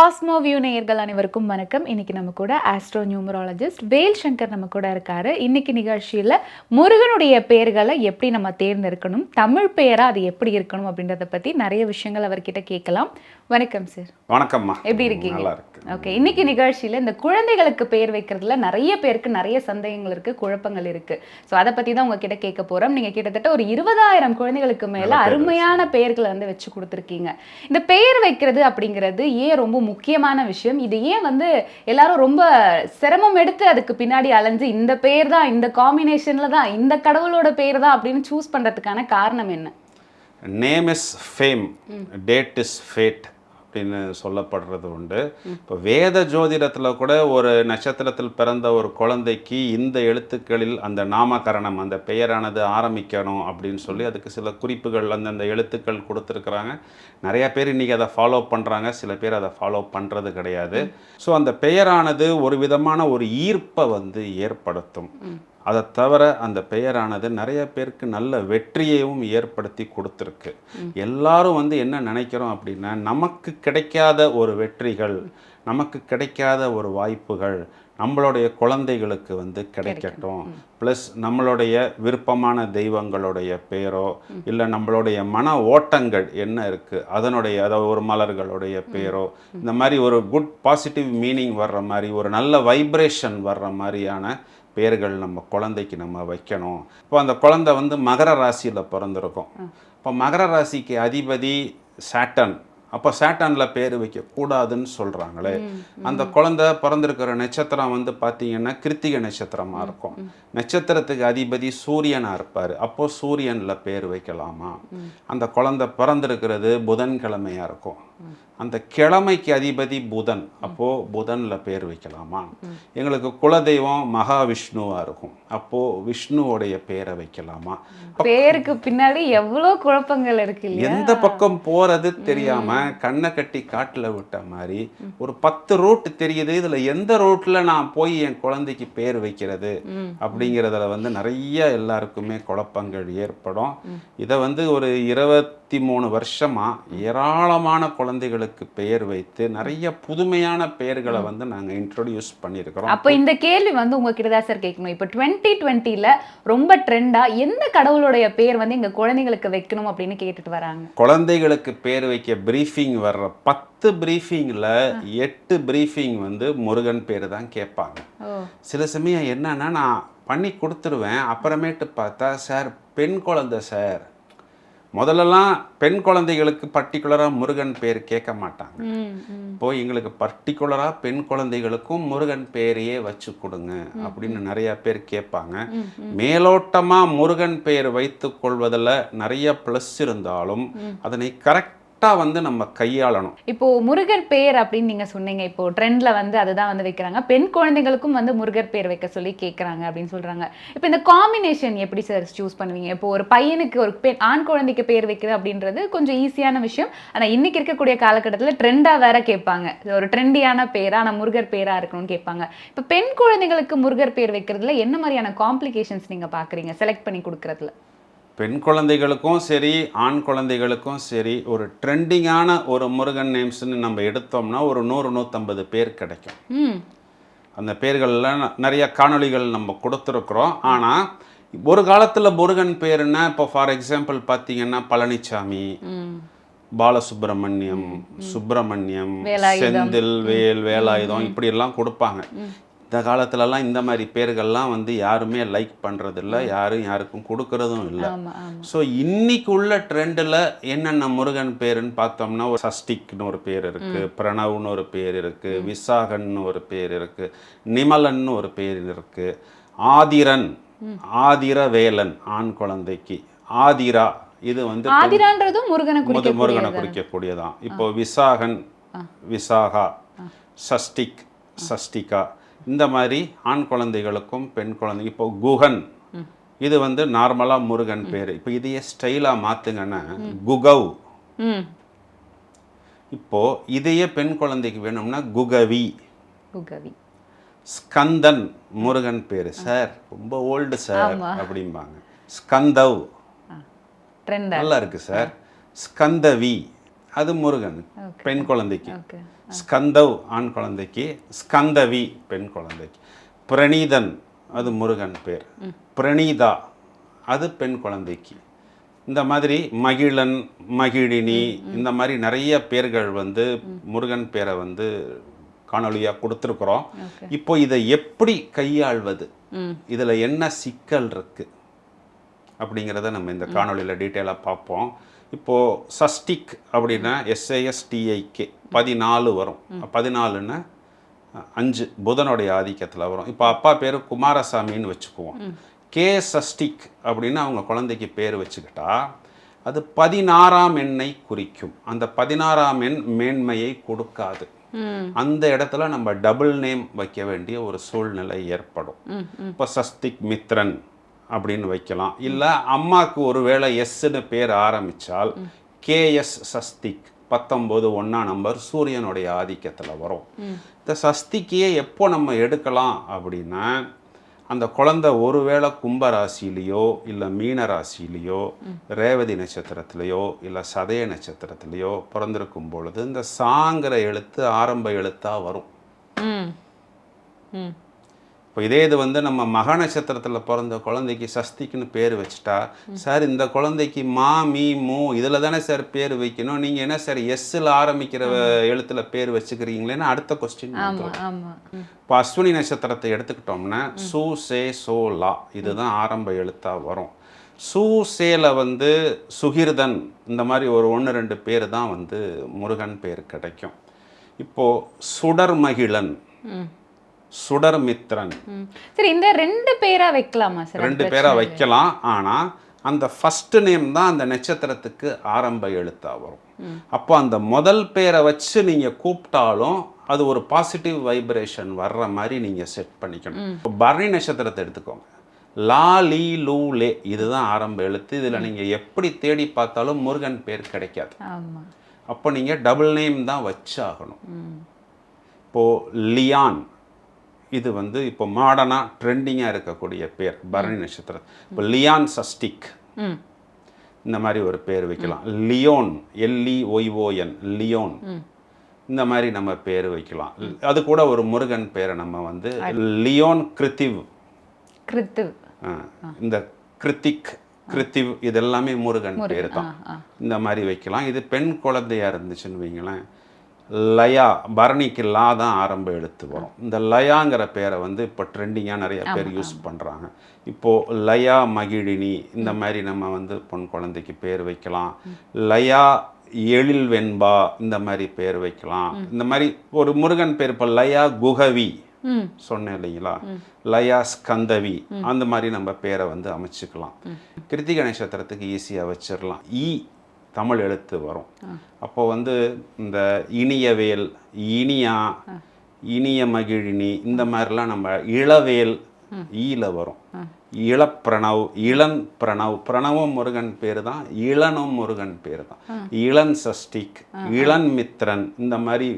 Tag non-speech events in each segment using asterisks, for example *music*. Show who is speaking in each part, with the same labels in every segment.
Speaker 1: Cosmo view நேயர்கள் அனைவருக்கும் வணக்கம். இன்னைக்கு நம்ம கூட ஆஸ்ட்ரோ நியூமராலஜிஸ்ட் வேல் சங்கர் நம்ம கூட இருக்காரு. இன்னைக்கு நிகழ்ச்சியில முருகனுடைய பெயர்களை எப்படி நம்ம தேர்ந்தெடுக்கணும் தமிழ் பெயரா அது எப்படி இருக்கணும் அப்படின்றத பத்தி நிறைய விஷயங்கள் அவர்கிட்ட கேட்கலாம். வணக்கம் சார்
Speaker 2: வணக்கம்மா.
Speaker 1: எப்படி இருக்கீங்க? ஓகே இன்னைக்கு நிகழ்ச்சியில இந்த குழந்தைகளுக்கு பெயர் வைக்கிறதுல நிறைய பேருக்கு நிறைய சந்தேகங்கள் இருக்கு குழப்பங்கள் இருக்கு. ஸோ அதை பத்தி தான் உங்ககிட்ட கேட்க போறோம். நீங்க கிட்டத்தட்ட ஒரு இருபதாயிரம் குழந்தைகளுக்கு மேல அருமையான பெயர்களை வந்து வச்சு கொடுத்துருக்கீங்க. இந்த பெயர் வைக்கிறது அப்படிங்கிறது ஏன் ரொம்ப முக்கியமான விஷயம். இது ஏன் வந்து எல்லாரும் ரொம்ப சிரமம் எடுத்து அதுக்கு பின்னாடி அலைஞ்சு இந்த பெயர் தான் இந்த காம்பினேஷன்ல தான் இந்த கடவுளோட பெயர் தான் அப்படின்னு சூஸ் பண்றதுக்கான காரணம் என்ன?
Speaker 2: Name is fame date is fate அப்படின்னு சொல்லப்படுறது உண்டு. இப்போ வேத ஜோதிடத்தில் கூட ஒரு நட்சத்திரத்தில் பிறந்த ஒரு குழந்தைக்கு இந்த எழுத்துக்களில் அந்த நாமகரணம் அந்த பெயரானது ஆரம்பிக்கணும் அப்படின்னு சொல்லி அதுக்கு சில குறிப்புகள் அந்தந்த எழுத்துக்கள் கொடுத்துருக்குறாங்க. நிறைய பேர் இன்றைக்கி அதை ஃபாலோ பண்ணுறாங்க சில பேர் அதை ஃபாலோ பண்ணுறது கிடையாது. ஸோ அந்த பெயரானது ஒரு விதமான ஒரு ஈர்ப்பை வந்து ஏற்படுத்தும். அதை தவிர அந்த பெயரானது நிறைய பேருக்கு நல்ல வெற்றியையும் ஏற்படுத்தி கொடுத்துருக்கு. எல்லாரும் வந்து என்ன நினைக்கிறோம் அப்படின்னா நமக்கு கிடைக்காத ஒரு வெற்றிகள் நமக்கு கிடைக்காத ஒரு வாய்ப்புகள் நம்மளுடைய குழந்தைகளுக்கு வந்து கிடைக்கட்டும். ப்ளஸ் நம்மளுடைய விருப்பமான தெய்வங்களுடைய பேரோ இல்லை நம்மளுடைய மன ஓட்டங்கள் என்ன இருக்குது அதனுடைய அதாவது ஒரு மலர்களுடைய பேரோ இந்த மாதிரி ஒரு குட் பாசிட்டிவ் மீனிங் வர்ற மாதிரி ஒரு நல்ல வைப்ரேஷன் வர்ற மாதிரியான பேர்கள் நம்ம குழந்தைக்கு நம்ம வைக்கணும். இப்போ அந்த குழந்தை வந்து மகர ராசியில் பிறந்திருக்கும். இப்போ மகர ராசிக்கு அதிபதி சாட்டன். அப்போ சாட்டனில் பேர் வைக்கக்கூடாதுன்னு சொல்கிறாங்களே அந்த குழந்தை பிறந்திருக்கிற நட்சத்திரம் வந்து பார்த்தீங்கன்னா கிருத்திகை நட்சத்திரமாக இருக்கும். நட்சத்திரத்துக்கு அதிபதி சூரியனாக இருப்பார். அப்போ சூரியனில் பேர் வைக்கலாமா? அந்த குழந்தை பிறந்திருக்கிறது புதன்கிழமையாக இருக்கும். அந்த கிழமைக்கு அதிபதி புதன். அப்போது புதனில் பேர் வைக்கலாமா? எங்களுக்கு குலதெய்வம் மகாவிஷ்ணுவாக இருக்கும். அப்போது விஷ்ணுவோடைய பேரை வைக்கலாமா?
Speaker 1: பேருக்கு பின்னாடி எவ்வளோ குழப்பங்கள் இருக்கு
Speaker 2: எந்த பக்கம் போறது தெரியாம கண்ணை கட்டி காட்டுல விட்ட மாதிரி ஒரு பத்து ரூட் தெரியுது. இதுல எந்த ரூட்ல நான் போய் என் குழந்தைக்கு பேர் வைக்கிறது அப்படிங்கிறதுல வந்து நிறைய எல்லாருக்குமே குழப்பங்கள் ஏற்படும். இதை வந்து ஒரு இருபத்தி மூணு வருஷமா ஏராளமான குழந்தைகளுக்கு பெயர் வைத்து நிறைய புதுமையான பெயர்களை வந்து நாங்க இன்ட்ரோடியூஸ் பண்ணியிருக்கிறோம்.
Speaker 1: அப்போ இந்த கேள்வி வந்து உங்ககிட்ட தான் சார் கேட்கணும். இப்போ டுவெண்ட்டி டுவெண்ட்டில ரொம்ப ட்ரெண்டா எந்த கடவுளுடைய பேர் வந்து எங்க குழந்தைங்களுக்கு வைக்கணும் அப்படின்னு கேட்டுட்டு வராங்க?
Speaker 2: குழந்தைகளுக்கு பேர் வைக்க பிரீஃபிங் வர்ற பத்து பிரீஃபிங்கில் எட்டு பிரீஃபிங் வந்து முருகன் பேர் தான் கேட்பாங்க. சில சமயம் என்னன்னா நான் பண்ணி கொடுத்துருவேன். அப்புறமேட்டு பார்த்தா சார் பெண் குழந்தை சார் முதல்லலாம் பெண் குழந்தைகளுக்கு பர்டிகுலராக முருகன் பேர் கேட்க மாட்டாங்க. இப்போ எங்களுக்கு பர்டிகுலராக பெண் குழந்தைகளுக்கும் முருகன் பேரையே வச்சு கொடுங்க அப்படின்னு நிறைய பேர் கேட்பாங்க. மேலோட்டமாக முருகன் பெயர் வைத்துக் கொள்வதில் நிறைய ப்ளஸ் இருந்தாலும் அதனை கரெக்டாக வந்து நம்ம கையாளணும்.
Speaker 1: இப்போ முருகர் பேர் அப்படின்னு நீங்க சொன்னீங்க. இப்போ ட்ரெண்ட்ல வந்து அதுதான் வந்து வைக்கிறாங்க. பெண் குழந்தைகளுக்கும் வந்து முருகர் பேர் வைக்க சொல்லி கேட்குறாங்க அப்படின்னு சொல்றாங்க. இப்போ இந்த காம்பினேஷன் எப்படி சார் சூஸ் பண்ணுவீங்க? இப்போ ஒரு பையனுக்கு ஒரு பெண் ஆண் குழந்தைக்கு பேர் வைக்கிறது அப்படின்றது கொஞ்சம் ஈஸியான விஷயம். ஆனா இன்னைக்கு இருக்கக்கூடிய காலகட்டத்தில் ட்ரெண்டா வேற கேட்பாங்க. ஒரு ட்ரெண்டியான பேரா ஆனா முருகர் பேரா இருக்கணும்னு கேட்பாங்க. இப்போ பெண் குழந்தைகளுக்கு முருகர் பேர் வைக்கிறதுல என்ன மாதிரியான காம்ப்ளிகேஷன்ஸ் நீங்க பாக்குறீங்க? செலக்ட் பண்ணி கொடுக்கறதுல.
Speaker 2: பெண் குழந்தைகளுக்கும் சரி ஆண் குழந்தைகளுக்கும் சரி ஒரு ட்ரெண்டிங்கான ஒரு முருகன் நேம்ஸ்னு நம்ம எடுத்தோம்னா ஒரு நூறு நூற்றம்பது பேர் கிடைக்கும். அந்த பேர்கள்லாம் நிறைய காணொளிகள் நம்ம கொடுத்துருக்குறோம். ஆனால் ஒரு காலத்தில் முருகன் பேருன்னா இப்போ ஃபார் எக்ஸாம்பிள் பார்த்தீங்கன்னா பழனிசாமி பாலசுப்ரமணியம் சுப்பிரமணியம். செந்தில் வேல் வேலாயுதம் இப்படி எல்லாம் கொடுப்பாங்க. இந்த காலத்துலலாம் இந்த மாதிரி பேர்கள்லாம் வந்து யாருமே லைக் பண்ணுறதில்ல யாரும் யாருக்கும் கொடுக்கறதும் இல்லை. ஸோ இன்னைக்கு உள்ள ட்ரெண்டில் என்னென்ன முருகன் பேருன்னு பார்த்தோம்னா ஒரு சஷ்டிக்னு ஒரு பேர் இருக்கு பிரணவ்னு ஒரு பேர் இருக்கு விசாகன்னு ஒரு பேர் இருக்கு நிமலன்னு ஒரு பேர் இருக்கு. ஆதிரன் ஆதிரவேலன் ஆண் குழந்தைக்கு. ஆதிரா இது வந்து
Speaker 1: ஆதிரான்றதும் முருகனை
Speaker 2: முருகனை குறிக்கக்கூடியதான் இப்போ விசாகன் விசாகா சஷ்டிக் சஷ்டிகா இந்த மாதிரி ஆண் குழந்தைகளுக்கும் பெண் குழந்தை இப்போ குகன். இது வந்து நார்மலாக முருகன் பேர். இப்போ இதையே ஸ்டைலாக மாற்றுங்கன்னா குகவ். இப்போ இதையே பெண் குழந்தைக்கு வேணும்னா குகவி.
Speaker 1: குகவி.
Speaker 2: ஸ்கந்தன் முருகன் பேர். சார் ரொம்ப ஓல்டு சார் அப்படிம்பாங்க. ஸ்கந்தவ். நல்லா இருக்கு சார். ஸ்கந்தவி. அது முருகன். பெண் குழந்தைக்கு. ஸ்கந்தவ் ஆண் குழந்தைக்கு ஸ்கந்தவி பெண் குழந்தைக்கு. பிரணீதன் அது முருகன் பேர். பிரணீதா அது பெண் குழந்தைக்கு. இந்த மாதிரி மகிழன் மகிழினி இந்த மாதிரி நிறைய பேர்கள் வந்து முருகன் பேரை வந்து காணொளியாக கொடுத்துருக்குறோம். இப்போ இதை எப்படி கையாள்வது? இதில் என்ன சிக்கல் இருக்கு? அப்படிங்கிறத நம்ம இந்த காணொளியில் டீட்டெயிலாக பார்ப்போம். இப்போது சஸ்டிக் அப்படின்னா எஸ்ஏஎஸ்டிஐகே பதினாலு வரும். பதினாலுன்னா அஞ்சு புதனுடைய ஆதிக்கத்தில் வரும். இப்போ அப்பா பேர் குமாரசாமின்னு வச்சுக்குவோம். கே சஷ்டிக் அப்படின்னு அவங்க குழந்தைக்கு பேர் வச்சுக்கிட்டா அது பதினாறாம் எண்ணை குறிக்கும். அந்த பதினாறாம் எண் மேன்மையை கொடுக்காது. அந்த இடத்துல நம்ம டபுள் நேம் வைக்க வேண்டிய ஒரு சூழ்நிலை ஏற்படும். இப்போ சஸ்திக் மித்ரன் அப்படின்னு வைக்கலாம். இல்லை அம்மாவுக்கு ஒரு வேளை எஸ்ன்னு பேர் ஆரம்பித்தால் கேஎஸ் சஸ்திக் பத்தொம்போது ஒன்றா நம்பர் சூரியனுடைய ஆதிக்கத்தில் வரும். இந்த சஸ்திக்கையே எப்போ நம்ம எடுக்கலாம் அப்படின்னா அந்த குழந்தை ஒருவேளை கும்ப ராசியிலையோ இல்லை மீன ராசியிலையோ ரேவதி நட்சத்திரத்திலையோ இல்லை சதய நட்சத்திரத்திலையோ பிறந்திருக்கும் பொழுது இந்த சாங்கிற எழுத்து ஆரம்ப எழுத்தாக வரும். இப்போ இதே இது வந்து நம்ம மக நட்சத்திரத்தில் பிறந்த குழந்தைக்கு சஸ்திக்குன்னு பேர் வச்சுட்டா சார் இந்த குழந்தைக்கு மா மீ மூ இதில் தானே சார் பேர் வைக்கணும்? நீங்கள் என்ன சார் எஸ்ஸில் ஆரம்பிக்கிற எழுத்துல பேர் வச்சுக்கிறீங்களேன்னு அடுத்த கொஸ்டின் இப்போ அஸ்வினி நட்சத்திரத்தை எடுத்துக்கிட்டோம்னா சு சே சோ லா இதுதான் ஆரம்ப எழுத்தா வரும். சு சேல வந்து சுகிர்தன் இந்த மாதிரி ஒரு ஒன்று ரெண்டு பேர் தான் வந்து முருகன் பேர் கிடைக்கும். இப்போ சுடர் மகிழன்
Speaker 1: ம்
Speaker 2: சுடர் மித்ரன்.
Speaker 1: ம். சரி இந்த ரெண்டு பேரா வைக்கலாமா சார்?
Speaker 2: ரெண்டு பேரை வைக்கலாம். ஆனால் அந்த ஃபர்ஸ்ட் நேம் தான் அந்த நட்சத்திரத்துக்கு ஆரம்ப எழுத்தா வரும். அப்போ அந்த முதல் பேரை வச்சு நீங்கள் கூப்பிட்டாலும் அது ஒரு பாசிட்டிவ் வைப்ரேஷன் வர்ற மாதிரி நீங்கள் செட் பண்ணிக்கணும். இப்போ பரணி நட்சத்திரத்தை எடுத்துக்கோங்க. லா லீ லூ லே இதுதான் ஆரம்ப எழுத்து. இதில் நீங்கள் எப்படி தேடி பார்த்தாலும் முருகன் பேர் கிடைக்காது. அப்போ நீங்கள் டபுள் நேம் தான் வச்சாகணும். இப்போது லியான். இது வந்து இப்போ மாடர்னாக ட்ரெண்டிங்காக இருக்கக்கூடிய பேர் பரணி நட்சத்திரம். இப்போ லியான் சஸ்டிக். இந்த மாதிரி ஒரு பேர் வைக்கலாம். Leon L E Y O N Leon. இந்த மாதிரி நம்ம பேர் வைக்கலாம். அது கூட ஒரு முருகன் பேரை நம்ம வந்து லியோன் கிருத்திவ்.
Speaker 1: கிருத்து
Speaker 2: ஆ, இந்த கிருத்திக் கிருத்திவ் இது எல்லாமே முருகன். பேர் தான். இந்த மாதிரி வைக்கலாம். இது பெண் குழந்தையா இருந்துச்சுன்னு வைங்களேன். லயா பரணிக்கு லா தான் ஆரம்ப எழுத்து வரும். இந்த லயாங்கிற பேரை வந்து இப்போ ட்ரெண்டிங்காக நிறைய பேர் யூஸ் பண்ணுறாங்க இப்போது லயா மகிழினி இந்த மாதிரி நம்ம வந்து பொன் குழந்தைக்கு பேர் வைக்கலாம். லயா எழில் வெண்பா இந்த மாதிரி பேர் வைக்கலாம். இந்த மாதிரி ஒரு முருகன் பேர் இப்போ லயா குகவி சொன்னேன் இல்லைங்களா? லயா ஸ்கந்தவி அந்த மாதிரி நம்ம பேரை வந்து அமைச்சுக்கலாம். கிருத்திகை நட்சத்திரத்துக்கு ஈஸியாக வச்சிடலாம். ஈ தமிழ் எழுத்து வரும். அப்போ வந்து இந்த இனியவேல் இனியா இனிய மகிழினி இந்த மாதிரிலாம் நம்ம இளவேல் ஈல வரும். இளப்பிரணவ் இளன் பிரணவ் பிரணவும் முருகன் பேர் தான் இளனும் முருகன் பேர் தான். இளன் சஷ்டிக் இளன் மித்ரன் இந்த மாதிரி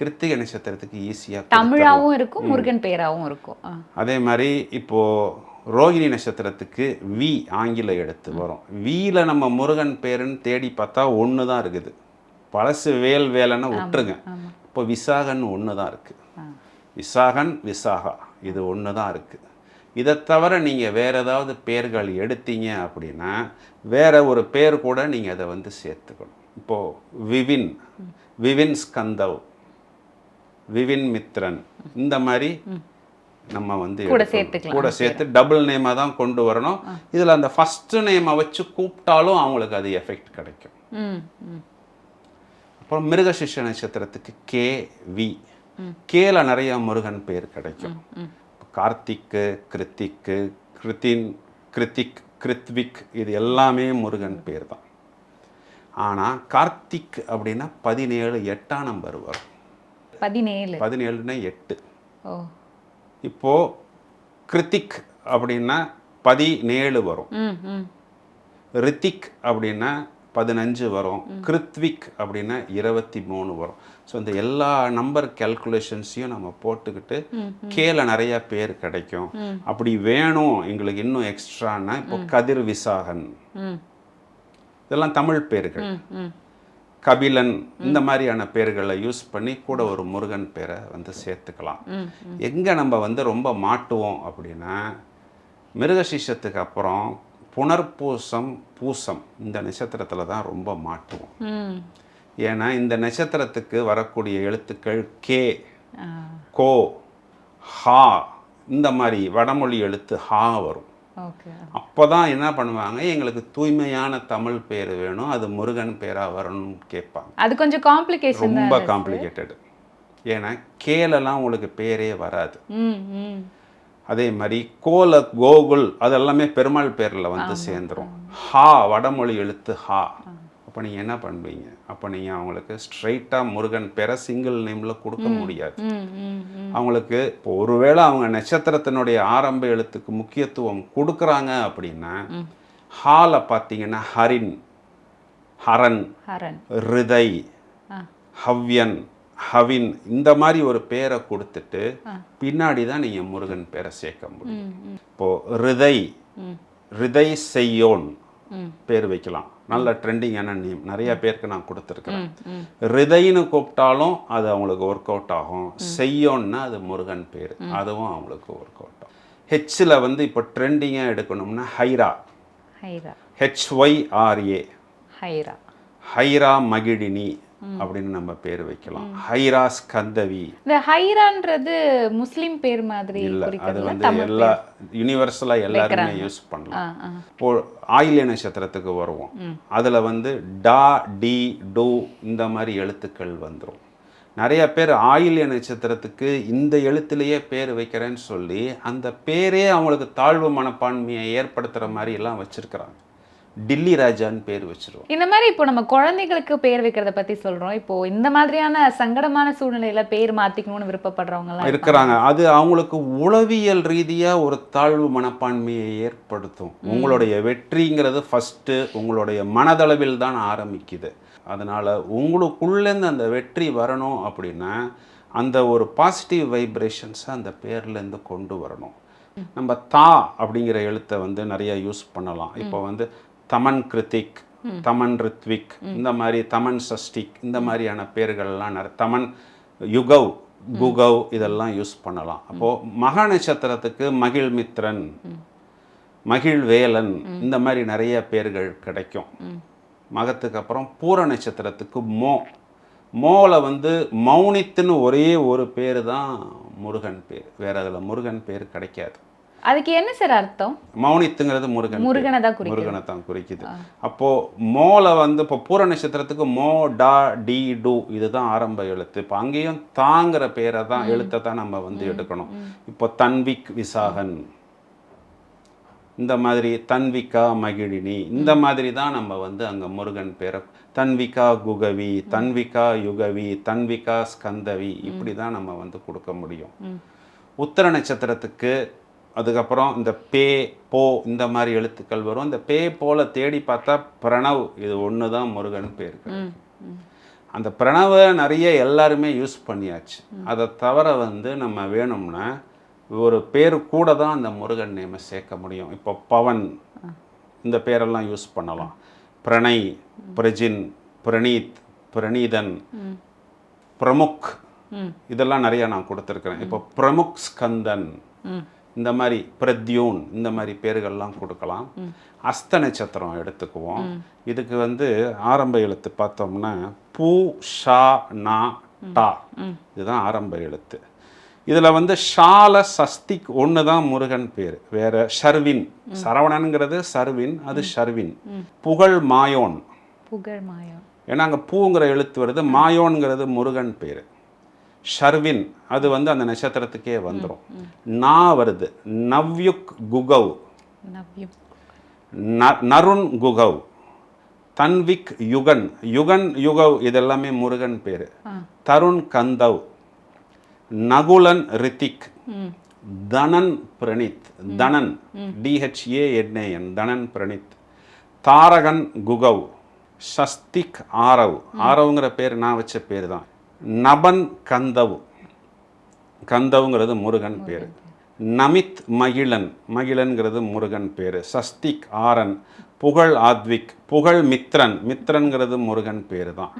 Speaker 2: கிருத்திகை நட்சத்திரத்துக்கு ஈஸியாக
Speaker 1: தமிழாவும் இருக்கும் முருகன் பேராவும் இருக்கும்.
Speaker 2: அதே மாதிரி இப்போ ரோகிணி நட்சத்திரத்துக்கு வி ஆங்கில எழுத்து வரும். வீல நம்ம முருகன் பேருன்னு தேடி பார்த்தா ஒன்று தான் இருக்குது. பழசு வேல் வேலைன்னு விட்டுருங்க. இப்போ விசாகன் ஒன்று தான் இருக்குது விசாகன் விசாகா இது ஒன்று தான் இருக்குது இதை தவிர நீங்கள் வேற ஏதாவது பேர்கள் எடுத்தீங்க அப்படின்னா வேற ஒரு பேர் கூட நீங்கள் அதை வந்து சேர்த்துக்கணும். இப்போது விவின் விவின் ஸ்கந்தவ் விவின் மித்ரன் இந்த மாதிரி நம்ம வந்து
Speaker 1: கூட
Speaker 2: சேர்த்து டபுள் நேமாக தான் கொண்டு வரணும். இதில் அந்த ஃபர்ஸ்ட் நேமை வச்சு கூப்பிட்டாலும் அவங்களுக்கு அது எஃபெக்ட் கிடைக்கும். அப்புறம் மிருகசிஷ நட்சத்திரத்துக்கு கே வி கேல நிறைய முருகன் பேர் கிடைக்கும். கார்த்திக்கு கிருத்திக்கு கிருத்தின் கிருத்திக் கிருத்விக் இது எல்லாமே முருகன் பேர் தான். ஆனால் கார்த்திக் அப்படின்னா பதினேழு எட்டாம் நம்பர் வரும்.
Speaker 1: பதினேழு.
Speaker 2: பதினேழுனா எட்டு.
Speaker 1: ஓ.
Speaker 2: இப்போ கிருத்திக் அப்படின்னா பதினேழு வரும். ரித்திக் அப்படின்னா பதினஞ்சு வரும். கிருத்விக் அப்படின்னா இருபத்தி மூணு வரும். ஸோ இந்த எல்லா நம்பர் கேல்குலேஷன்ஸையும் நம்ம போட்டுக்கிட்டு கேல நிறைய பேர் கிடைக்கும். அப்படி வேணும் எங்களுக்கு இன்னும் எக்ஸ்ட்ரான்னா இப்போ கதிர் விசாகன். இதெல்லாம் தமிழ் பேர்கள். கபிலன் இந்த மாதிரியான பேர்களை யூஸ் பண்ணி கூட ஒரு முருகன் பேரை வந்து சேர்த்துக்கலாம். எங்கே நம்ம வந்து ரொம்ப மாட்டுவோம் அப்படின்னா மிருகசீஷத்துக்கு அப்புறம் புனர்பூசம் பூசம் இந்த நட்சத்திரத்தில் தான் ரொம்ப மாட்டுவோம். ஏன்னா இந்த நட்சத்திரத்துக்கு வரக்கூடிய எழுத்துக்கள் கே கோ ஹா இந்த மாதிரி வடமொழி எழுத்து ஹா வரும். அப்போ தான் என்ன பண்ணுவாங்க? எங்களுக்கு தூய்மையான தமிழ் பேர் வேணும் அது முருகன் பேராக வரணும்னு கேட்பாங்க.
Speaker 1: அது கொஞ்சம் காம்ப்ளிகேஷன்
Speaker 2: ரொம்ப காம்ப்ளிகேட்டட் ஏன்னா கேலெல்லாம் உங்களுக்கு பேரே வராது. அதே மாதிரி கோல கோகுல் அதெல்லாமே பெருமாள் பேரில் வந்து சேர்ந்துரும். ஹா வடமொழி எழுத்து ஹா. அப்போ நீங்கள் என்ன பண்ணுவீங்க அப்போ நீங்கள் அவங்களுக்கு ஸ்ட்ரைட்டாக முருகன் பேரை சிங்கிள் நேமில் கொடுக்க முடியாது. அவங்களுக்கு இப்போ ஒருவேளை அவங்க நட்சத்திரத்தினுடைய ஆரம்ப எழுத்துக்கு முக்கியத்துவம் கொடுக்குறாங்க அப்படின்னா ஹால பார்த்தீங்கன்னா ஹரின் ஹரன் ஹிருதை ஹவ்யன் ஹவின் இந்த மாதிரி ஒரு பேரை கொடுத்துட்டு பின்னாடி தான் நீங்கள் முருகன் பேரை சேர்க்க முடியும்.
Speaker 1: ம் ம்.
Speaker 2: இப்போ ஹிருதை
Speaker 1: ம்.
Speaker 2: ஹிருதை செய்யோன் பேர் வைக்கலாம். நல்ல ட்ரெண்டிங்கான நேம் நிறைய பேருக்கு நான் கொடுத்துருக்குறேன். ஹிருதைன்னு கூப்பிட்டாலும் அது அவங்களுக்கு ஒர்க் அவுட் ஆகும். செய்யோன்னா அது முருகன் பேர். அதுவும் அவங்களுக்கு ஒர்க் அவுட் ஆகும். ஹெச்சில் வந்து இப்போ ட்ரெண்டிங்காக எடுக்கணும்னா ஹைரா.
Speaker 1: ஹைரா.
Speaker 2: ஹெச்ஒய்ஆர்ஏ
Speaker 1: ஹைரா.
Speaker 2: ஹைரா மகிழினி. அப்படின்னு நம்ம பேர் வைக்கலாம். ஹைரா ஸ்கந்தவி.
Speaker 1: இந்த ஹைரான்றது முஸ்லிம் பேர் மாதிரி
Speaker 2: இல்லை அது வந்து எல்லா யூனிவர்சலாக எல்லாருமே யூஸ் பண்ணலாம். இப்போ ஆயில்ய நட்சத்திரத்துக்கு வருவோம். அதில் வந்து டா டி டூ இந்த மாதிரி எழுத்துக்கள் வந்துடும் நிறைய பேர் ஆயில்ய நட்சத்திரத்துக்கு இந்த எழுத்துலேயே பேர் வைக்கிறேன்னு சொல்லி அந்த பேரே அவங்களுக்கு தாழ்வு மனப்பான்மையை ஏற்படுத்துகிற மாதிரி எல்லாம் வச்சிருக்கிறாங்க. டில்லி ராஜான்னு பேர் வச்சிருவோம்.
Speaker 1: இந்த மாதிரி இப்போ நம்ம குழந்தைகளுக்கு பேர் வைக்கிறத பத்தி சொல்றோம். இப்போ இந்த மாதிரியான சங்கடமான சூழ்நிலையில பேர் மாத்திக்கணும்னு விருப்பப்படுறவங்க எல்லாம்
Speaker 2: இருக்கிறாங்க. அது அவங்களுக்கு உளவியல் ரீதியாக ஒரு தாழ்வு மனப்பான்மையை ஏற்படுத்தும். உங்களுடைய வெற்றிங்கிறது ஃபஸ்ட்டு உங்களுடைய மனதளவில் தான் ஆரம்பிக்குது. அதனால் உங்களுக்குள்ளேருந்து அந்த வெற்றி வரணும் அப்படின்னா அந்த ஒரு பாசிட்டிவ் வைப்ரேஷன்ஸை அந்த பேர்லேருந்து கொண்டு வரணும். நம்ம தா அப்படிங்கிற எழுத்தை வந்து நிறைய யூஸ் பண்ணலாம். இப்போ வந்து தமன் கிருத்திக் தமன் ரித்விக் இந்த மாதிரி தமன் சஷ்டிக் இந்த மாதிரியான பேர்கள்லாம் நிறைய தமன் யுகவ் குகவ் இதெல்லாம் யூஸ் பண்ணலாம். அப்போது மகா நட்சத்திரத்துக்கு மகிழ்மித்ரன் மகிழ்வேலன் இந்த மாதிரி நிறைய பேர்கள் கிடைக்கும். மகத்துக்கு அப்புறம் பூர நட்சத்திரத்துக்கு மோ. மோல வந்து மௌனித்துன்னு ஒரே ஒரு பேர் தான் முருகன் பேர். வேற அதில் முருகன் பேர் கிடைக்காது.
Speaker 1: அதுக்கு என்ன சார் அர்த்தம்?
Speaker 2: மௌனித்துங்கிறது முருகன்.
Speaker 1: முருகனை தான் குறிக்குது.
Speaker 2: முருகனை தான் குறிக்குது. அப்போ மோல வந்து இப்போ பூர நட்சத்திரத்துக்கு மோ டா டி டு இதுதான் ஆரம்ப எழுத்து. இப்போ அங்கேயும் தாங்கிற பேரை தான் எழுத்தை தான் நம்ம வந்து எடுக்கணும். இப்போ தன்விக் விசாகன். இந்த மாதிரி தன்விகா மகிழினி. இந்த மாதிரி தான் நம்ம வந்து அங்கே முருகன் பேரை தன்விகா குகவி தன்விகா யுகவி தன்விகா ஸ்கந்தவி இப்படி தான் நம்ம வந்து கொடுக்க முடியும். உத்தர நட்சத்திரத்துக்கு அதுக்கப்புறம் இந்த பே போ இந்த மாதிரி எழுத்துக்கள் வரும். இந்த பே போல தேடி பார்த்தா பிரணவ் இது ஒன்று தான் முருகன் பேர். அந்த பிரணவை நிறைய எல்லாருமே யூஸ் பண்ணியாச்சு. அதை தவிர வந்து நம்ம வேணும்னா ஒரு பேர் கூட தான் அந்த முருகன் நேமை சேர்க்க முடியும். இப்போ பவன் இந்த பேரெல்லாம் யூஸ் பண்ணலாம். பிரணய் பிரஜின் பிரணீத் பிரணீதன் பிரமுக். இதெல்லாம் நிறைய நான் கொடுத்துருக்குறேன். இப்போ பிரமுக் ஸ்கந்தன். இந்த மாதிரி பிரத்யூன் இந்த மாதிரி பேர்கள்லாம் கொடுக்கலாம். அஸ்த நட்சத்திரம் எடுத்துக்குவோம். இதுக்கு வந்து ஆரம்ப எழுத்து பார்த்தோம்னா பூ ஷா நா டா. இதுதான் ஆரம்ப எழுத்து. இதில் வந்து ஷால சஸ்திக் ஒன்று தான் முருகன் பேர். வேற ஷர்வின். சரவணனுங்கிறது சர்வின் அது ஷர்வின். புகழ் மாயோன்.
Speaker 1: புகழ் மாயம்
Speaker 2: ஏன்னா அங்கே பூங்கிற எழுத்து வருது. மாயோன்கிறது முருகன் பேர். ஷர்வின் அது வந்து அந்த நட்சத்திரத்துக்கே வந்துடும் நா வருது. நவ்யுக் குகவ். நருண் குகவ். தன்விக் யுகன். யுகன் யுகவ் இதெல்லாமே முருகன் பேர். Tarun Kandhav. Nakulan Rithik. Thanan Praneeth. Thanan. T H A N A N Thanan Praneeth. Tharakan Guhav. Sasthik Aarav. ஆரவ்ங்கிற பேர் நான் வச்ச பேர் தான். நபன் கந்தவ். கந்தவுங்கிறது முருகன் பேர். நமித் மகிழன். மகிழன்கிறது முருகன் பேர். சஸ்திக் ஆரன். புகழ் ஆத்விக். புகழ் மித்ரன். மித்ரன்கிறது முருகன் பேர் தான்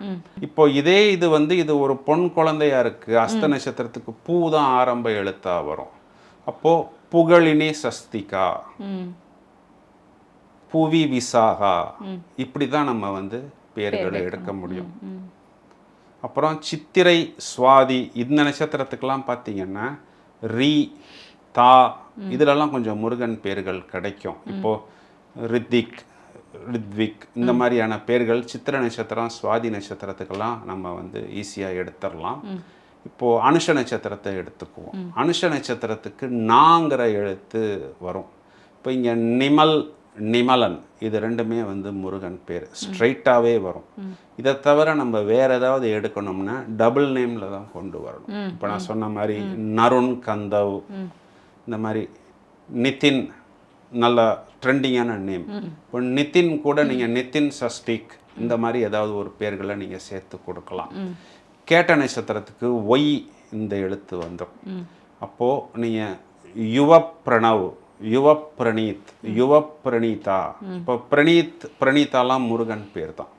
Speaker 2: இப்போ இதே இது வந்து இது ஒரு பொன் குழந்தையா இருக்கு. அஸ்த நட்சத்திரத்துக்கு பூ தான் ஆரம்ப எழுத்தா வரும். அப்போ புகழினி சஸ்திகா. புவி விசாகா. இப்படி தான் நம்ம வந்து பேர்களை எடுக்க முடியும். அப்புறம் சித்திரை சுவாதி இந்த நட்சத்திரத்துக்கெல்லாம் பார்த்தீங்கன்னா ரீ தா இதுலலாம் கொஞ்சம் முருகன் பேர்கள் கிடைக்கும். இப்போ ரித்திக் ரித்விக் இந்த மாதிரியான பேர்கள் சித்திர நட்சத்திரம் சுவாதி நட்சத்திரத்துக்கெல்லாம் நம்ம வந்து ஈஸியாக எடுத்துடலாம். இப்போ அனுஷ நட்சத்திரத்தை எடுத்துக்குவோம். அனுஷ நட்சத்திரத்துக்கு நாங்கிற எழுத்து வரும். இப்போ இங்கே நிமல் நிமலன். இது ரெண்டுமே வந்து முருகன் பேர். ஸ்ட்ரைட்டாகவே வரும். இதை தவிர நம்ம வேற ஏதாவது எடுக்கணும்னா டபுள் நேமில் தான் கொண்டு வரணும். இப்போ நான் சொன்ன மாதிரி நருண் கந்தவ் இந்த மாதிரி நிதின் நல்ல ட்ரெண்டிங்கான நேம் இப்போ நிதின் கூட நீங்கள் நிதின் சஸ்டிக் இந்த மாதிரி ஏதாவது ஒரு பேர்களை நீங்கள் சேர்த்து கொடுக்கலாம். கேட்ட நட்சத்திரத்துக்கு ஒய் இந்த எழுத்து வந்துடும். அப்போது நீங்கள் யுவ பிரணவ் யுவ பிரணீத் யுவ பிரணீதா இப்போ பிரணீத் பிரணீதாலாம் முருகன் பேர் தான்.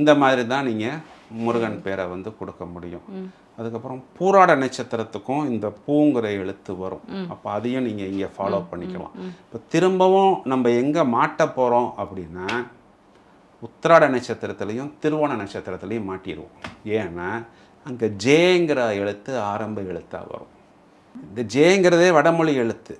Speaker 2: இந்த மாதிரி தான் நீங்கள் முருகன் பேரை வந்து கொடுக்க முடியும். அதுக்கப்புறம் பூராட நட்சத்திரத்துக்கும் இந்த பூங்கிற எழுத்து வரும். அப்போ அதையும் நீங்கள் இங்கே ஃபாலோ பண்ணிக்கலாம். இப்போ திரும்பவும் நம்ம எங்கே மாட்ட போகிறோம் அப்படின்னா உத்திராட நட்சத்திரத்துலேயும் திருவோண நட்சத்திரத்துலேயும் மாட்டிடுவோம். ஏன்னா அங்கே ஜேங்கிற எழுத்து ஆரம்ப எழுத்தாக வரும். இந்த ஜேங்கிறதே வடமொழி எழுத்து.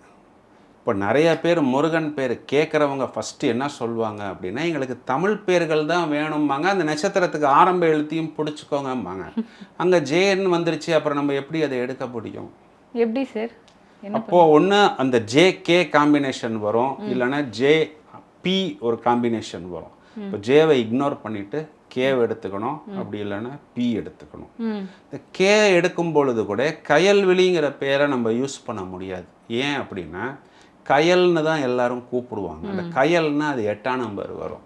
Speaker 2: இப்போ நிறைய பேர் முருகன் பேர் கேட்குறவங்க ஃபஸ்ட்டு என்ன சொல்லுவாங்க அப்படின்னா எங்களுக்கு தமிழ் பேர்கள் தான் வேணும்பாங்க. அந்த நட்சத்திரத்துக்கு ஆரம்ப எழுத்தையும் பிடிச்சிக்கோங்கம்பாங்க. அங்கே ஜேன்னு வந்துருச்சு அப்புறம் நம்ம எப்படி அதை எடுக்க முடியும்?
Speaker 1: எப்படி சார்? என்ன
Speaker 2: அப்போ ஒன்று அந்த ஜே கே காம்பினேஷன் வரும். இல்லைன்னா ஜே பி ஒரு காம்பினேஷன் வரும். இப்போ ஜேவை இக்னோர் பண்ணிட்டு கேவை எடுத்துக்கணும். அப்படி இல்லைன்னா பி எடுத்துக்கணும். இந்த கே எடுக்கும் பொழுது கூட கயல்விழிங்கிற பேரை நம்ம யூஸ் பண்ண முடியாது. ஏன் அப்படின்னா கயல்னு தான் எல்லாரும் கூப்பிடுவாங்க. அந்த கயல்னா அது எட்டாம் நம்பர் வரும்.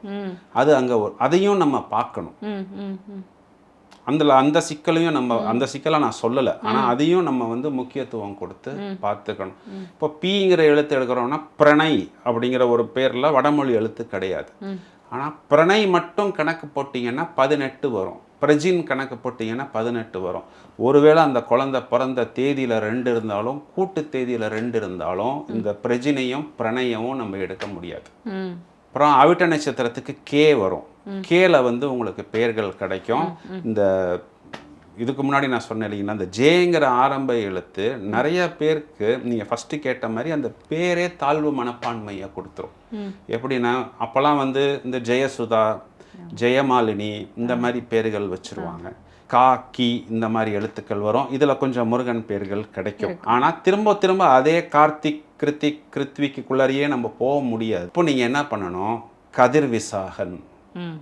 Speaker 2: அது அங்கே அதையும் நம்ம பார்க்கணும். அந்த அந்த சிக்கலையும் நம்ம அந்த சிக்கலை நான் சொல்லலை. ஆனால் அதையும் நம்ம வந்து முக்கியத்துவம் கொடுத்து பார்த்துக்கணும். இப்போ பிங்கிற எழுத்து எடுக்கிறோம்னா பிரணய் அப்படிங்கிற ஒரு பேரில் வடமொழி எழுத்து கிடையாது. ஆனால் பிரணய் மட்டும் கணக்கு போட்டிங்கன்னா பதினெட்டு வரும். பிரஜின் கணக்கு போட்டிங்கன்னா பதினெட்டு வரும். ஒருவேளை அந்த குழந்தை பிறந்த தேதியில் ரெண்டு இருந்தாலும் கூட்டு தேதியில் ரெண்டு இருந்தாலும் இந்த பிரஜினையும் பிரணயமும் நம்ம எடுக்க முடியாது. அப்புறம் அவிட்ட நட்சத்திரத்துக்கு கே வரும். கேல வந்து உங்களுக்கு பெயர்கள் கிடைக்கும். இந்த இதுக்கு முன்னாடி நான் சொன்னேன் இல்லைங்களா இந்த ஜேங்கிற ஆரம்ப எழுத்து நிறைய பேருக்கு நீங்கள் ஃபஸ்ட்டு கேட்ட மாதிரி அந்த பேரே தாழ்வு மனப்பான்மையை கொடுத்துரும். எப்படின்னா அப்போல்லாம் வந்து இந்த ஜெயசுதா ஜெயமாலினி இந்த மாதிரி பேர்கள் வச்சிருவாங்க. கா கி இந்த மாதிரி எழுத்துக்கள் வரும். இதில் கொஞ்சம் முருகன் பேர்கள் கிடைக்கும். ஆனால் திரும்ப திரும்ப அதே கார்த்திக் கிருத்திக் கிருத்விக்குள்ளாரியே நம்ம போக முடியாது. இப்போ நீங்கள் என்ன பண்ணணும்? கதிர் விசாகன்.
Speaker 1: ம்.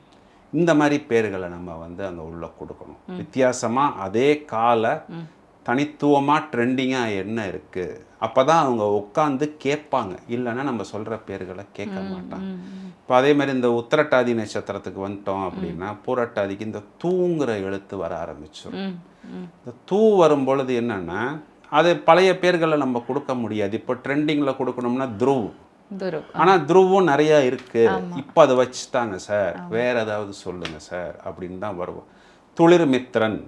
Speaker 2: இந்த மாதிரி பேர்களை நம்ம வந்து அங்கே உள்ள கொடுக்கணும். வித்தியாசமாக அதே கால தனித்துவமாக ட்ரெண்டிங்காக என்ன இருக்குது அப்போ தான் அவங்க உட்காந்து கேட்பாங்க. இல்லைன்னா நம்ம சொல்கிற பேர்களை கேட்க மாட்டாங்க. இப்போ அதே மாதிரி இந்த உத்திரட்டாதி நட்சத்திரத்துக்கு வந்துட்டோம் அப்படின்னா பூரட்டாதிக்கு இந்த தூங்குற எழுத்து வர ஆரம்பிச்சிடும் இந்த தூ வரும் பொழுது என்னன்னா அது பழைய பேர்களை நம்ம கொடுக்க முடியாது. இப்போ ட்ரெண்டிங்கில் கொடுக்கணும்னா த்ருவ்.
Speaker 1: துரு
Speaker 2: ஆனால் த்ருவும் நிறையா இருக்கு. இப்போ அதை வச்சுட்டாங்க சார். வேற ஏதாவது சொல்லுங்க சார் அப்படின்னு தான் வருவோம். துளிர் மித்ரன்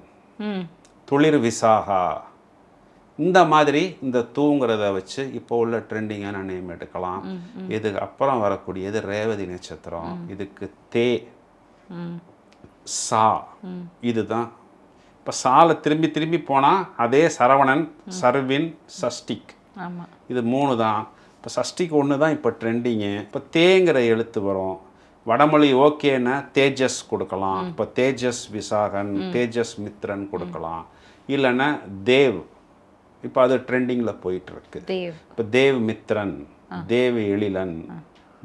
Speaker 1: ம்.
Speaker 2: துளிர் விசாகா இந்த மாதிரி இந்த தூங்குறத வச்சு இப்போ உள்ள ட்ரெண்டிங்கான நேம் எடுக்கலாம். இதுக்கு அப்புறம் வரக்கூடியது ரேவதி நட்சத்திரம். இதுக்கு தே. சா. இதுதான். இப்போ சால திரும்பி திரும்பி போனால் அதே சரவணன் சர்வின் சஷ்டிக். இது மூணு தான். இப்போ சஷ்டிக்கு ஒன்று தான் இப்போ ட்ரெண்டிங்கு இப்போ தேங்கிற எழுத்து வரும். வடமொழி ஓகேன்னா தேஜஸ் கொடுக்கலாம். இப்போ தேஜஸ் விசாகன் தேஜஸ் மித்ரன் கொடுக்கலாம். இல்லைன்னா தேவ். இப்போ அது ட்ரெண்டிங்கில் போயிட்டு இருக்கு
Speaker 1: தேவ்.
Speaker 2: இப்போ தேவ் மித்ரன் தேவ் எழிலன்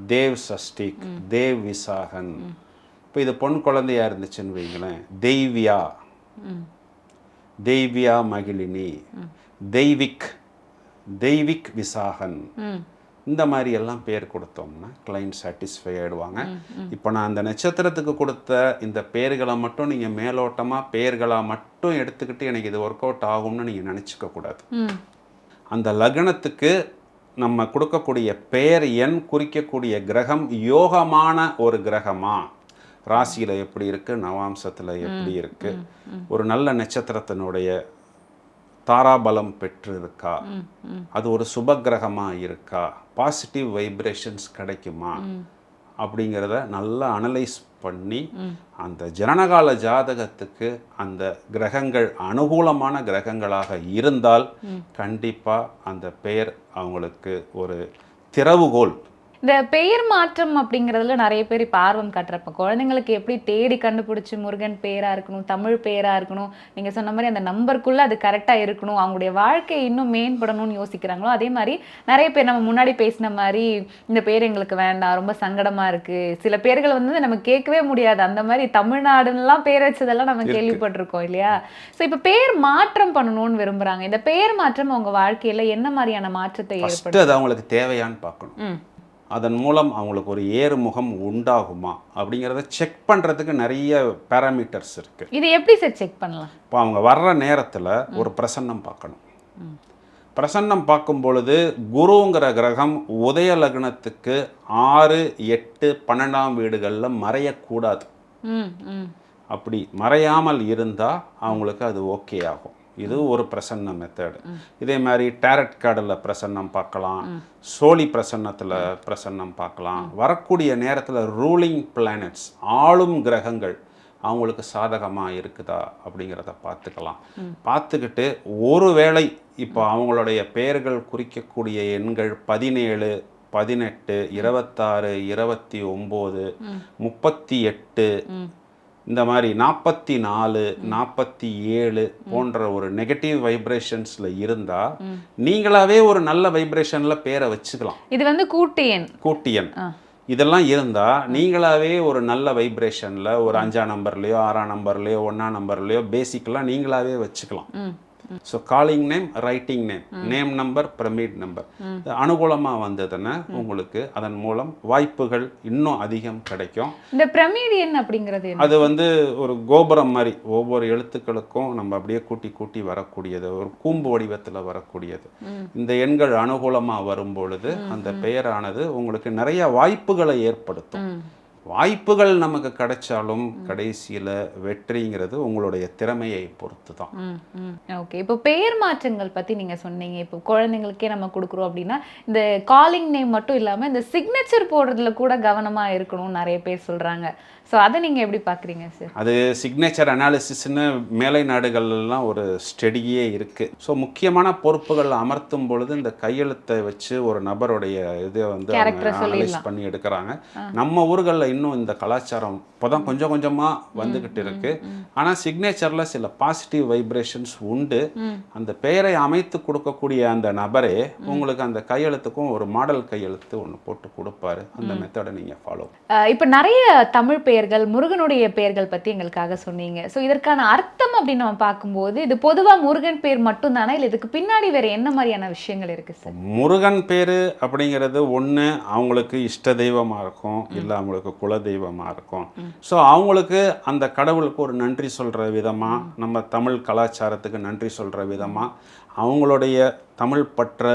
Speaker 2: தேவ் சஷ்டிக் தேவ் விசாகன். இப்போ இது பொன் குழந்தையா இருந்துச்சுன்னு வைங்களேன். தெய்வியா. தெய்வியா மகிழினி. தெய்விக் தெய்விக் விசாகன். இந்த மாதிரி எல்லாம் பேர் கொடுத்தோம்னா கிளைண்ட் சாட்டிஸ்ஃபை ஆயிடுவாங்க. இப்போ நான் அந்த நட்சத்திரத்துக்கு கொடுத்த இந்த பேர்களை மட்டும் நீங்கள் மேலோட்டமாக பேர்களாக மட்டும் எடுத்துக்கிட்டு எனக்கு இது ஒர்க் அவுட் ஆகும்னு நீங்கள் நினச்சிக்க கூடாது. அந்த லக்னத்துக்கு நம்ம கொடுக்கக்கூடிய பெயர் எண் குறிக்கக்கூடிய கிரகம் யோகமான ஒரு கிரகமா? ராசியில் எப்படி இருக்கு? நவாம்சத்தில் எப்படி இருக்கு? ஒரு நல்ல நட்சத்திரத்தினுடைய தாராபலம் பெற்று இருக்கா அது ஒரு சுப கிரகமா இருக்கா? பாசிட்டிவ் வைப்ரேஷன்ஸ் கிடைக்குமா? அப்படிங்கிறத நல்லா அனலைஸ் பண்ணி அந்த ஜனனகால ஜாதகத்துக்கு அந்த கிரகங்கள் அனுகூலமான கிரகங்களாக இருந்தால் கண்டிப்பா அந்த பெயர் அவங்களுக்கு ஒரு திறவுகோல்
Speaker 1: இந்த பெயர் மாற்றம் அப்படிங்கிறதுல நிறைய பேர் இப்போ ஆர்வம் காட்டுறப்ப குழந்தைங்களுக்கு எப்படி தேடி கண்டுபிடிச்சி முருகன் பேரா இருக்கணும் தமிழ் பேரா இருக்கணும் நீங்க சொன்ன மாதிரி அந்த நம்பருக்குள்ள அது கரெக்டா இருக்கணும் அவங்களுடைய வாழ்க்கை இன்னும் மேம்படணும்னு யோசிக்கிறாங்களோ அதே மாதிரி நிறைய பேர் நம்ம முன்னாடி பேசின மாதிரி இந்த பேர் எங்களுக்கு வேண்டாம் ரொம்ப சங்கடமா இருக்கு சில பேர்கள் வந்து நம்ம கேட்கவே முடியாது அந்த மாதிரி தமிழ்நாடுலாம் பேர் வச்சதெல்லாம் நம்ம கேள்விப்பட்டிருக்கோம் இல்லையா? ஸோ இப்போ பேர் மாற்றம் பண்ணணும்னு விரும்புறாங்க. இந்த பேர் மாற்றம் அவங்க வாழ்க்கையில என்ன மாதிரியான மாற்றத்தை ஏற்படுத்தும்
Speaker 2: அது அவங்களுக்கு தேவையான்னு பார்க்கணும். அதன் மூலம் அவங்களுக்கு ஒரு ஏறுமுகம் உண்டாகுமா அப்படிங்கிறத செக் பண்ணுறதுக்கு நிறைய பேராமீட்டர்ஸ் இருக்குது
Speaker 1: இது எப்படி சார் செக் பண்ணலாம்?
Speaker 2: இப்போ அவங்க வர்ற நேரத்தில் ஒரு பிரசன்னம் பார்க்கணும். பிரசன்னம் பார்க்கும் பொழுது குருங்கிற கிரகம் உதய லக்னத்துக்கு ஆறு எட்டு பன்னெண்டாம் வீடுகளில் மறையக்கூடாது. அப்படி மறையாமல் இருந்தால் அவங்களுக்கு அது ஓகே ஆகும். இது ஒரு பிரசன்ன மெத்தடு இதே மாதிரி டேரட் கார்டில் பிரசன்னம் பார்க்கலாம். சோழி பிரசன்னத்தில் பிரசன்னம் பார்க்கலாம். வரக்கூடிய நேரத்தில் ரூலிங் பிளானட்ஸ் ஆளும் கிரகங்கள் அவங்களுக்கு சாதகமாக இருக்குதா அப்படிங்கிறத பார்த்துக்கலாம். பார்த்துக்கிட்டு ஒருவேளை இப்போ அவங்களுடைய பெயர்கள் குறிக்கக்கூடிய எண்கள் பதினேழு பதினெட்டு இருபத்தாறு இருபத்தி ஒம்பது முப்பத்தி எட்டு இந்த மாதிரி நாற்பத்தி நாலு நாற்பத்தி ஏழு போன்ற ஒரு நெகட்டிவ் வைப்ரேஷன்ஸில் இருந்தால் நீங்களாவே ஒரு நல்ல வைப்ரேஷனில் பேரை வச்சுக்கலாம்.
Speaker 1: இது வந்து
Speaker 2: கூட்டியன்
Speaker 1: ஆ.
Speaker 2: இதெல்லாம் இருந்தால் நீங்களாவே ஒரு நல்ல வைப்ரேஷனில் ஒரு அஞ்சாம் நம்பர்லேயோ ஆறாம் நம்பர்லேயோ ஒன்றாம் நம்பர்லேயோ பேசிக்கெலாம் நீங்களாவே வச்சுக்கலாம். So calling name writing name name number pyramid number அனுகூலமாக வந்ததுன்னா உங்களுக்கு அதன் மூலம் வாய்ப்புகள் இன்னும் அதிகம் கிடைக்கும்.
Speaker 1: இந்த பிரமீடியன் அப்படிங்கிறது
Speaker 2: அது வந்து ஒரு கோபுரம் மாதிரி ஒவ்வொரு எழுத்துக்களுக்கும் நம்ம அப்படியே கூட்டி கூட்டி வரக்கூடியது ஒரு கூம்பு வடிவத்தில் வரக்கூடியது. இந்த எண்கள் அனுகூலமாக வரும் பொழுது அந்த பெயரானது உங்களுக்கு நிறைய வாய்ப்புகளை ஏற்படுத்தும். வாய்ப்புகள் நமக்கு கிடைச்சாலும் கடைசியில் வெற்றிங்கிறது உங்களுடைய திறமையை பொறுத்து தான்
Speaker 1: ஓகே. இப்போ பெயர் மாற்றங்கள் பற்றி நீங்கள் சொன்னீங்க. இப்போ குழந்தைங்களுக்கே நம்ம கொடுக்குறோம் அப்படின்னா இந்த காலிங் நேம் மட்டும் இல்லாமல் இந்த சிக்னேச்சர் போடுறதுல கூட கவனமாக இருக்கணும்னு நிறைய பேர் சொல்கிறாங்க ஸோ அதை நீங்கள் எப்படி பார்க்குறீங்க சார்
Speaker 2: அது சிக்னேச்சர் அனாலிசிஸ்னு மேலை நாடுகள்லாம் ஒரு ஸ்டடியே இருக்குது ஸோ முக்கியமான பொறுப்புகள் அமர்த்தும் பொழுது இந்த கையெழுத்தை வச்சு ஒரு நபருடைய இதை வந்து அனலைஸ். பண்ணி எடுக்கிறாங்க. நம்ம ஊர்களில் இன்னும் இந்த கலாச்சாரம் இப்போதான் கொஞ்சம் கொஞ்சமாக வந்துக்கிட்டு இருக்கு. ஆனால் சிக்னேச்சரில் சில பாசிட்டிவ் வைப்ரேஷன்ஸ் உண்டு. அந்த பெயரை அமைத்து கொடுக்கக்கூடிய அந்த நபரே உங்களுக்கு அந்த கையெழுத்துக்கும் ஒரு மாடல் கையெழுத்து ஒன்று போட்டு கொடுப்பாரு. அந்த மெத்தடை நீங்கள் ஃபாலோ
Speaker 1: இப்போ நிறைய தமிழ் பெயர்கள் முருகனுடைய பெயர்கள் பற்றி எங்களுக்காக சொன்னீங்க. ஸோ இதற்கான அர்த்தம் அப்படின்னு நம்ம பார்க்கும்போது இது பொதுவாக முருகன் பேர் மட்டும்தானா? இல்லை இதுக்கு பின்னாடி வேற என்ன மாதிரியான விஷயங்கள் இருக்கு சார்
Speaker 2: முருகன் பேர் அப்படிங்கிறது ஒன்று அவங்களுக்கு இஷ்ட தெய்வமாக இருக்கும். இல்லை அவங்களுக்கு குல தெய்வமாக இருக்கும். ஸோ அவங்களுக்கு அந்த கடவுளுக்கு ஒரு நன்றி சொல்கிற விதமாக நம்ம தமிழ் கலாச்சாரத்துக்கு நன்றி சொல்கிற விதமாக அவங்களுடைய தமிழ் பற்ற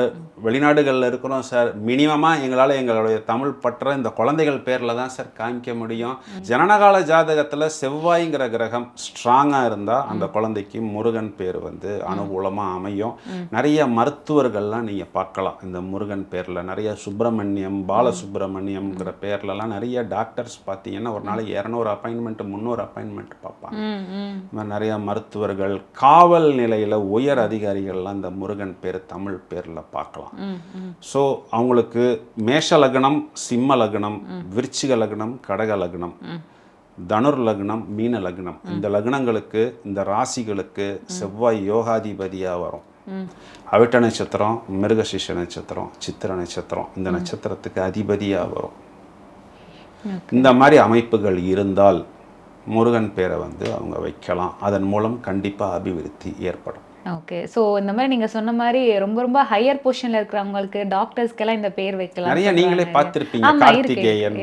Speaker 2: வெளிநாடுகளில் இருக்கிறோம் சார் மினிமமாக எங்களால் எங்களுடைய தமிழ் பற்ற இந்த குழந்தைகள் பேரில் தான் சார் காமிக்க முடியும். ஜனனகால ஜாதகத்தில் செவ்வாய்ங்கிற கிரகம் ஸ்ட்ராங்காக இருந்தால் அந்த குழந்தைக்கு முருகன் பேர் வந்து அனுகூலமாக அமையும். நிறைய மருத்துவர்கள்லாம் நீங்கள் பார்க்கலாம். இந்த முருகன் பேரில் நிறைய சுப்பிரமணியம் பாலசுப்பிரமணியம்ங்கிற பேர்லலாம் நிறைய டாக்டர்ஸ் பார்த்தீங்கன்னா ஒரு நாளைக்கு இரநூறு அப்பாயின்மெண்ட் முந்நூறு அப்பாயின்மெண்ட் பார்ப்பாங்க. இந்த மாதிரி நிறைய மருத்துவர்கள் காவல் நிலையில் உயர் அதிகாரிகள்லாம் இந்த முருகன் பேர் தமிழ் பேரில் பார்க்கலாம். ஸோ அவங்களுக்கு மேஷ லக்னம் சிம்ம லக்னம் விருச்சிக லக்னம் கடக லக்னம் தனுர் லக்னம் மீன லக்னம். இந்த லக்னங்களுக்கு இந்த ராசிகளுக்கு செவ்வாய் யோகாதிபதியாக வரும். அவிட்ட நட்சத்திரம் மிருகசிஷ நட்சத்திரம் சித்திர நட்சத்திரம் இந்த நட்சத்திரத்துக்கு அதிபதியாக வரும். இந்த மாதிரி அமைப்புகள் இருந்தால் முருகன் பேரை வந்து அவங்க வைக்கலாம். அதன் மூலம் கண்டிப்பாக அபிவிருத்தி ஏற்படும்.
Speaker 1: ஓகே ஸோ இந்த மாதிரி நீங்க சொன்ன மாதிரி ரொம்ப ரொம்ப ஹையர் பொசிஷன்ல இருக்கிறவங்களுக்கு டாக்டர்ஸ்க்கெல்லாம் இந்த பேர் வைக்கலாம்
Speaker 2: நிறைய நீங்களே. பார்த்திருப்பீங்க. கார்த்திகேயன்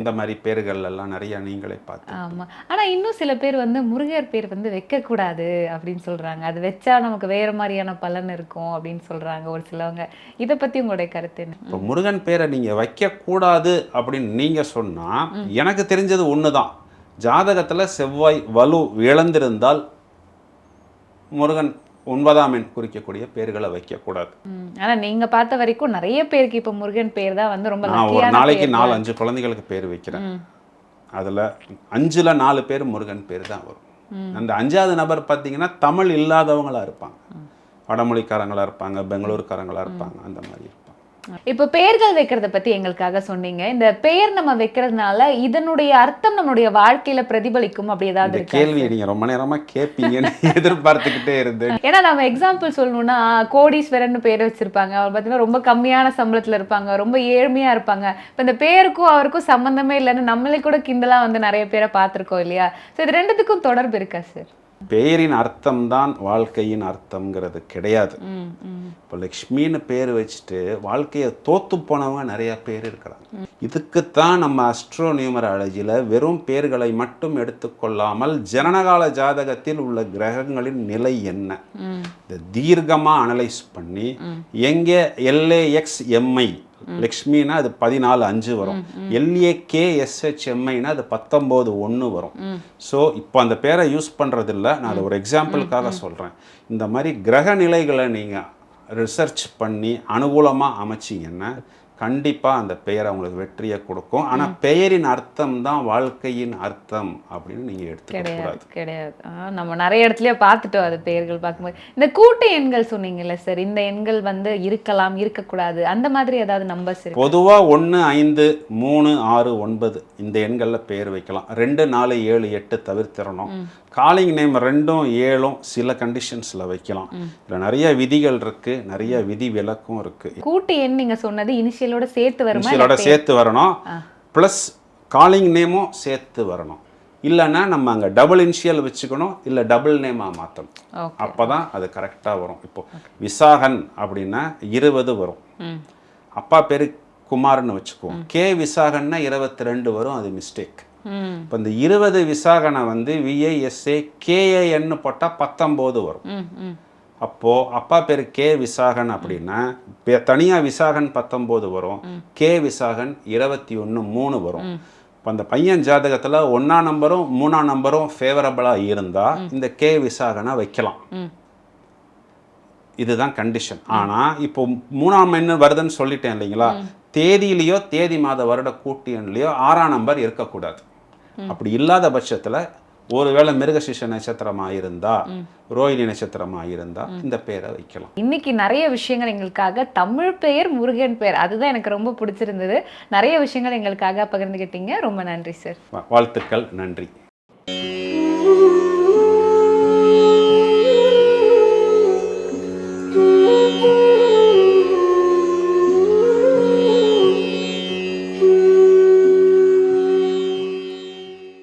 Speaker 2: இந்த மாதிரி பேர்கள் எல்லாம் நிறைய நீங்களே பார்த்து
Speaker 1: ஆமா. ஆனா இன்னும் சில பேர் வந்து முருகர் பேர் வந்து வைக்க கூடாது அப்படின்னு சொல்றாங்க. அது வச்சா நமக்கு வேற மாதிரியான பலன் இருக்கும் அப்படின்னு சொல்றாங்க ஒரு சிலவங்க. இத பத்தி உங்களுடைய கருத்து என்ன?
Speaker 2: இப்போ முருகன் பேரை நீங்க வைக்க கூடாது அப்படின்னு நீங்க சொன்னா எனக்கு தெரிஞ்சது ஒண்ணுதான். ஜாதகத்துல செவ்வாய் வலு இழந்திருந்தால் முருகன் ஒன்பதாம் எண் குறிக்கக்கூடிய பேர்களை வைக்கக்கூடாது.
Speaker 1: ம், ஆனா நீங்க பார்த்த வரைக்கும் நிறைய பேருக்கு இப்ப முருகன் பேர் தான் வந்து ரொம்ப
Speaker 2: நான் ஒரு நாளைக்கு நாலு. அஞ்சு குழந்தைகளுக்கு பேர் வைக்கிறேன். அதுல அஞ்சுல நாலு பேர் முருகன் பேர் தான் வரும். அந்த அஞ்சாவது நபர் பார்த்தீங்கன்னா தமிழ் இல்லாதவங்களா இருப்பாங்க. வடமொழிக்காரங்களா இருப்பாங்க பெங்களூர்காரங்களா இருப்பாங்க அந்த மாதிரி.
Speaker 1: இப்ப பெயர்கள் வைக்கிறத பத்தி எங்களுக்காக சொன்னீங்க. இந்த பெயர் நம்ம வைக்கிறதுனால இதனுடைய அர்த்தம் நம்மளுடைய வாழ்க்கையில பிரதிபலிக்கும் அப்படி ஏதாவது
Speaker 2: இந்த
Speaker 1: இருக்கா?
Speaker 2: கேள்வியை நீங்க ரொம்ப நேரமா கேட்பீங்கன்னு *laughs* எதிர்பார்த்துக்கிட்டே இருந்தேன்.
Speaker 1: ஏன்னா நம்ம எக்ஸாம்பிள் சொல்லணும்னா கோடீஸ்வரன் பேர் வச்சிருப்பாங்க. அவர் பார்த்தீங்கன்னா ரொம்ப கம்மியான சம்பளத்துல இருப்பாங்க. ரொம்ப ஏழ்மையா இருப்பாங்க. இப்போ இந்த பேருக்கும் அவருக்கும் சம்பந்தமே இல்லைன்னு நம்மளே கூட கிண்டலா வந்து நிறைய பேரை பார்த்திருக்கோம் இல்லையா? ஸோ இது ரெண்டுத்துக்கும் தொடர்பு இருக்கா சார்
Speaker 2: பெயரின் அர்த்தம் தான் வாழ்க்கையின் அர்த்தம்ங்கிறது கிடையாது. இப்போ லக்ஷ்மின்னு பேர் வச்சுட்டு வாழ்க்கையை தோத்து போனவங்க நிறைய பேர் இருக்கிறாங்க. இதுக்குத்தான் நம்ம அஸ்ட்ரோ நியூமராலஜியில் வெறும் பேர்களை மட்டும் எடுத்துக்கொள்ளாமல் ஜனனகால ஜாதகத்தில் உள்ள கிரகங்களின் நிலை என்ன? இதை தீர்க்கமாக அனலைஸ் பண்ணி எங்கே எல்ஏஎக்ஸ் எம்ஐ லக்ஷ்மினா அது பதினாலு அஞ்சு வரும். எல்ஏகே எஸ்ஹெச்எம்ஐனா அது பத்தொம்போது ஒன்று வரும். ஸோ இப்போ அந்த பேரை யூஸ் பண்ணுறதில்ல நான் அதை ஒரு எக்ஸாம்பிளுக்காக சொல்கிறேன் இந்த மாதிரி கிரக நிலைகளை நீங்கள் ரிசர்ச் பண்ணி அனுகூலமாக அமைச்சிங்கன்னா கண்டிப்பாக அந்த பெயர் அவங்களுக்கு வெற்றியை கொடுக்கும். ஆனால் பெயரின் அர்த்தம் தான் வாழ்க்கையின் அர்த்தம் அப்படின்னு நீங்கள் எடுத்துக்க
Speaker 1: கிடையாது கிடையாது. நம்ம நிறைய இடத்துலயே பார்த்துட்டோம் அது பெயர்கள் பார்க்கும்போது. இந்த கூட்டு எண்கள் சொன்னீங்கல்ல சார் இந்த எண்கள் வந்து இருக்கலாம் இருக்கக்கூடாது அந்த மாதிரி ஏதாவது நம்பர்ஸ்
Speaker 2: பொதுவாக ஒன்று ஐந்து மூணு ஆறு ஒன்பது இந்த எண்களில் பேர் வைக்கலாம். ரெண்டு நாலு ஏழு எட்டு தவிர்த்திடணும். காலிங் நேம் ரெண்டும் ஏழும் சில கண்டிஷன்ஸில் வைக்கலாம். இதில் நிறைய விதிகள் இருக்குது நிறைய விதி விலக்கும் இருக்குது
Speaker 1: கூட்டு எண் நீங்க சொன்னது இனிஷியலோட சேர்த்து வருமா?
Speaker 2: இனிஷியலோட சேர்த்து வரணும். ப்ளஸ் காலிங் நேமும் சேர்த்து வரணும். இல்லைன்னா நம்ம அங்கே டபுள் இனிஷியல் வச்சுக்கணும் இல்லை டபுள் நேமாக மாற்றணும் அப்போ தான் அது கரெக்டாக வரும். இப்போ விசாகன் அப்படின்னா இருபது வரும். அப்பா பேரு குமார்னு வச்சுக்குவோம். கே விசாகன்னா இருபத்தி ரெண்டு வரும் அது மிஸ்டேக் இப்போ இந்த இருபது விசாகனை வந்து விஐஎஸ்ஏ கேஏஎன்னு போட்டால் பத்தொம்போது வரும். அப்போது அப்பா பேர் கே விசாகன் அப்படின்னா தனியாக விசாகன் பத்தொம்போது வரும். கே விசாகன் இருபத்தி ஒன்று மூணு வரும். இப்போ அந்த பையன் ஜாதகத்தில் ஒன்றாம் நம்பரும் மூணாம் நம்பரும் ஃபேவரபிளாக இருந்தால் இந்த கே விசாகனை வைக்கலாம். இதுதான் கண்டிஷன் ஆனால் இப்போ மூணாம் எண்ணு வருதுன்னு சொல்லிட்டேன் இல்லைங்களா? தேதியிலையோ தேதி மாத வருட கூட்டு எண்லையோ ஆறாம் நம்பர் இருக்கக்கூடாது. அப்படி இல்லாத பட்சத்தில் ஒருவேளை மிருகசிஷ நட்சத்திரமாக இருந்தா ரோஹிணி நட்சத்திரமாக இருந்தா இந்த பேரை வைக்கலாம்.
Speaker 1: இன்னைக்கு நிறைய விஷயங்கள் எங்களுக்காக தமிழ் பெயர் முருகன் பெயர் அதுதான் எனக்கு ரொம்ப பிடிச்சிருந்தது. நிறைய விஷயங்கள் எங்களுக்காக பகிர்ந்துக்கிட்டீங்க ரொம்ப நன்றி சார்.
Speaker 2: வாழ்த்துக்கள் நன்றி.